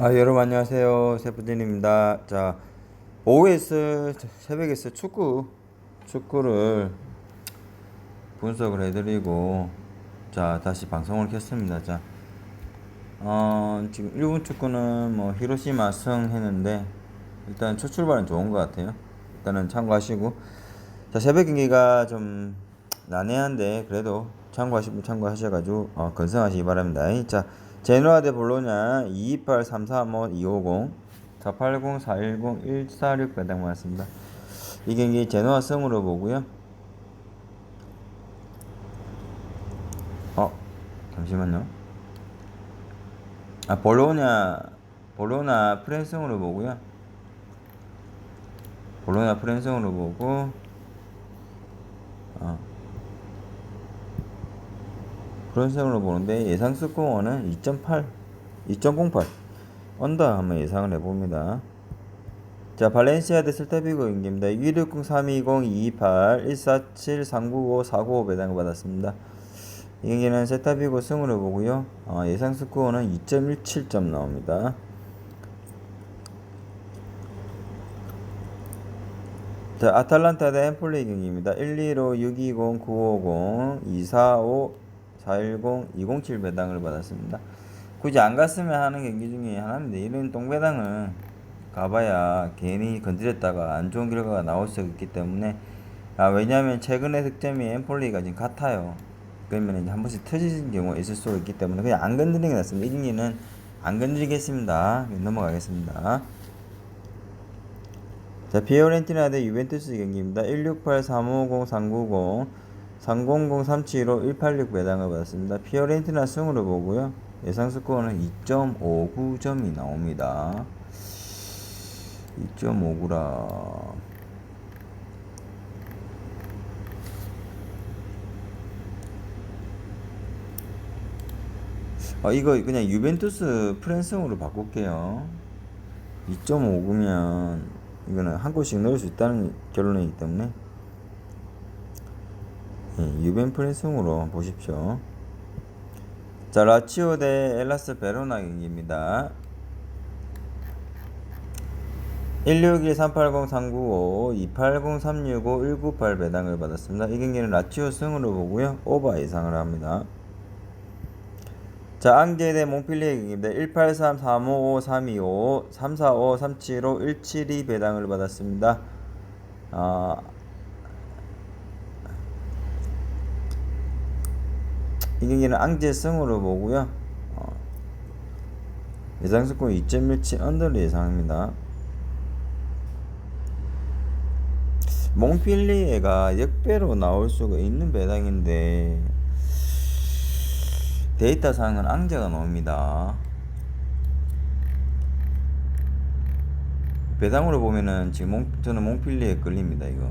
아, 여러분 안녕하세요. 세프딘입니다. 자, OS 새벽에서 축구 축구를 분석을 해 드리고 자 다시 방송을 켰습니다. 자, 어, 지금 일본 축구는 뭐 히로시마 승 했는데 일단 첫 출발은 좋은 것 같아요. 일단은 참고하시고 자 새벽 경기가 좀 난해한데 그래도 참고하시면 참고하셔 가지고 어, 건승하시기 바랍니다. 자 제노아 대 볼로냐 228 335 250 480 410 146 배당 맞습니다. 이 경기 제노아 승으로 보고요. 어 잠시만요. 아 볼로냐 볼로나 프랜승으로 보고요. 볼로나 프랜승으로 보고 어. 그런 식으로 보는데 예상 스코어는 2.8, 2.08 언더 한번 예상을 해봅니다. 자 발렌시아 대 셀타비고 경기입니다. 260 320 228 147 395 495 배당을 받았습니다. 이 경기는 셀타비고 승으로 보고요. 어, 예상 스코어는 2.17점 나옵니다. 자 아탈란타 대 엠폴리 경기입니다. 125 620 950 245 410 207 배당을 받았습니다. 굳이 안 갔으면 하는 경기 중에 하나인데 이런 똥배당은 가봐야 괜히 건드렸다가 안 좋은 결과가 나올 수 있기 때문에 아 왜냐하면 최근에 득점이 엠폴리가 지금 같아요. 그러면 이제 한 번씩 터지는 경우가 있을 수가 있기 때문에 그냥 안 건드리는 게 낫습니다. 이 경기는 안 건드리겠습니다. 넘어가겠습니다. 자 피오렌티나 대 유벤투스 경기입니다. 168 350 390 300 375 186 배당을 받았습니다. 피오렌티나 승으로 보고요. 예상 스코어는 2.59점이 나옵니다. 2.59라. 아 이거 그냥 유벤투스 프랜승으로 바꿀게요. 2.59면 이거는 한 골씩 넣을 수 있다는 결론이기 때문에 예, 유벤 프랜승으로 보십시오. 자 라치오 대 엘라스 베로나 경기입니다. 161 380 395 280 365 198 배당을 받았습니다. 이 경기는 라치오 승으로 보고요. 오버 예상을 합니다. 자, 앙제 대 몽필리에 경기입니다. 183 355 325 345 375 172 배당을 받았습니다. 아, 이 경기는 앙제 승으로 보고요. 어, 예상 스코어 2.17 언더를 예상합니다. 몽필리에가 역배로 나올 수가 있는 배당인데 데이터상은 앙제가 나옵니다. 배당으로 보면은 지금 몽, 저는 몽필리에 끌립니다 이거.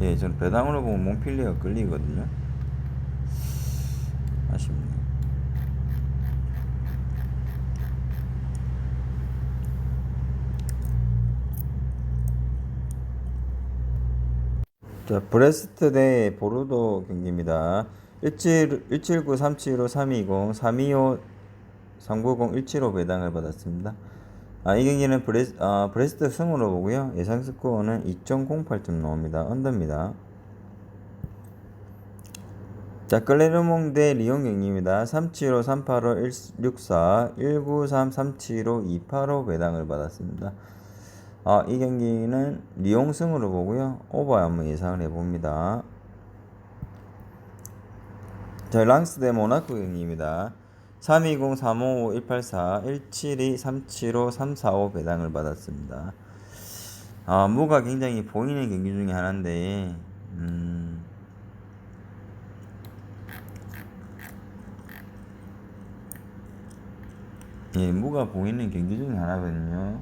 예, 저는 배당으로 보면 몽필리가 끌리거든요. 아쉽네. 자, 브레스트 대 보르도 경기입니다. 17, 179 375 320 325 390 175 배당을 받았습니다. 아, 이 경기는 브레스, 아, 브레스트 승으로 보고요. 예상 스코어는 2.08점 나옵니다. 언더입니다. 자, 클레르몽 대 리옹 경기입니다. 375 385 164 193 375 285 배당을 받았습니다. 아, 이 경기는 리옹 승으로 보고요. 오버 한번 예상을 해봅니다. 자, 랑스 대 모나코 경기입니다. 320 355 184 172 375 345 배당을 받았습니다. 아, 무가 굉장히 보이는 경기 중에 하나인데, 음, 예, 무가 보이는 경기 중에 하나거든요.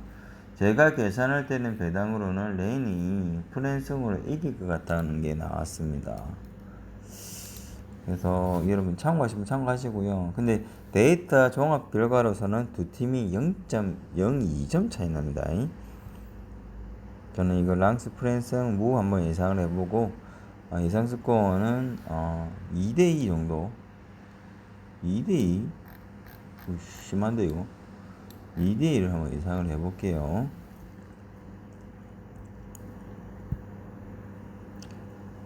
제가 계산할 때는 배당으로는 레인이 프랜승으로 이길 것 같다는 게 나왔습니다. 그래서 여러분 참고하시면 참고하시고요. 근데 데이터 종합 결과로서는 두 팀이 0.02점 차이 납니다. 저는 이거 랑스 프랜승 무 한번 예상을 해보고 아, 예상 스코어는 어, 2대2 정도. 2대2 심한데 이거 2대2를 한번 예상을 해볼게요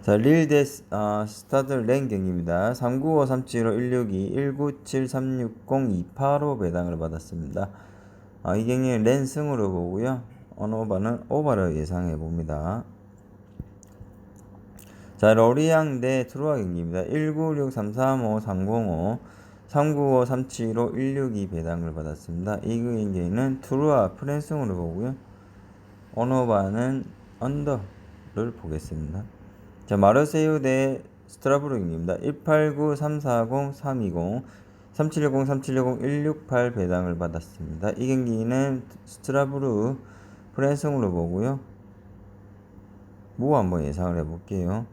자, 릴데 아, 스타드 랭 경기입니다. 395 375 162 197 360 285 배당을 받았습니다. 아, 이 경기는 랜 승으로 보고요. 언오바는 오바를 예상해 봅니다. 자, 러리앙 대 트루아 경기입니다. 196 335 305 395 375 162 배당을 받았습니다. 이 경기는 트루아 프랜승으로 보고요. 언오바는 언더를 보겠습니다. 자, 마르세유 대 스트라브루입니다. 189 340 320 3710 3710 168 배당을 받았습니다. 이 경기는 스트라브루 프랜승으로 보고요. 뭐 한번 예상을 해볼게요.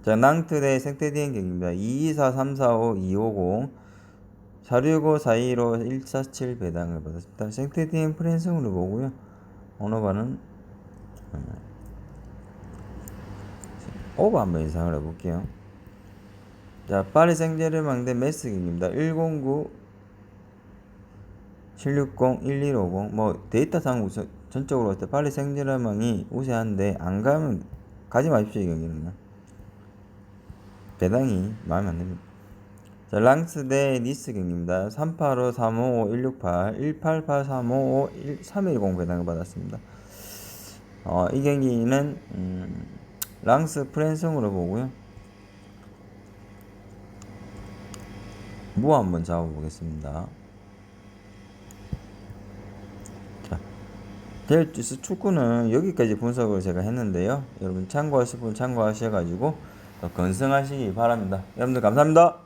자, 낭트 대 생테디엔 경기입니다. 224 345 250 465 415 147 배당을 받았습니다. 생테디엔 프랜승으로 보고요. 언어반은 오버 한번 예상을 해볼게요. 자, 파리 생제르맹 대 메스 경기입니다. 109 760 1150. 뭐 데이터상 전적으로 볼때 파리 생제르맹이 우세한데 안 가면 가지 마십시오 이 경기는. 배당이 마음에 안 듭니다. 자, 랑스 대 니스 경기입니다. 385 355 168 188 355 310 배당을 받았습니다. 어, 이 경기는 음, 랑스 프랜승으로 보고요. 무 한번 잡아보겠습니다. 자, 델주스 축구는 여기까지 분석을 제가 했는데요. 여러분 참고하실 분 참고하셔가지고 더 건승하시기 바랍니다. 여러분들 감사합니다.